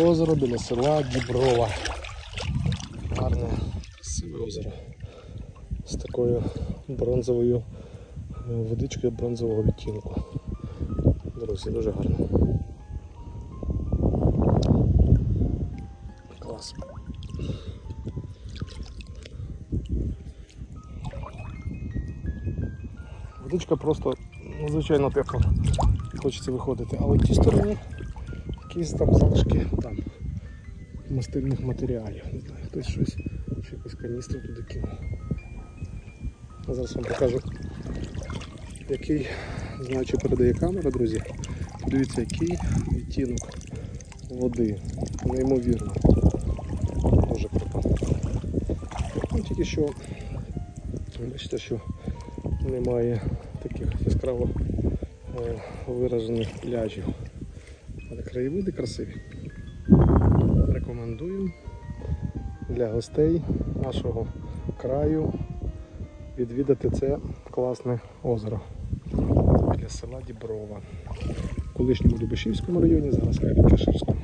озеро біля села Діброва. Гарне, красиве озеро. З такою бронзовою е, водичкою бронзового відтінку. Друзі, дуже гарно. Клас. Водичка просто надзвичайно тепла. Хочеться виходити. Але в тій стороні якісь там залишки там мастильних матеріалів. Не знаю, хтось щось, чи якусь каністру туди кинув. Зараз вам покажу, який, знаю, чи передає камера, друзі. Подивіться, який відтінок води. Неймовірно. Дуже круто. Ну, тільки що бачите, що немає таких яскраво е, виражених пляжів. Але краєвиди красиві. Рекомендую для гостей нашого краю відвідати це класне озеро біля села Діброва. В колишньому Дубишівському районі, зараз Каширському.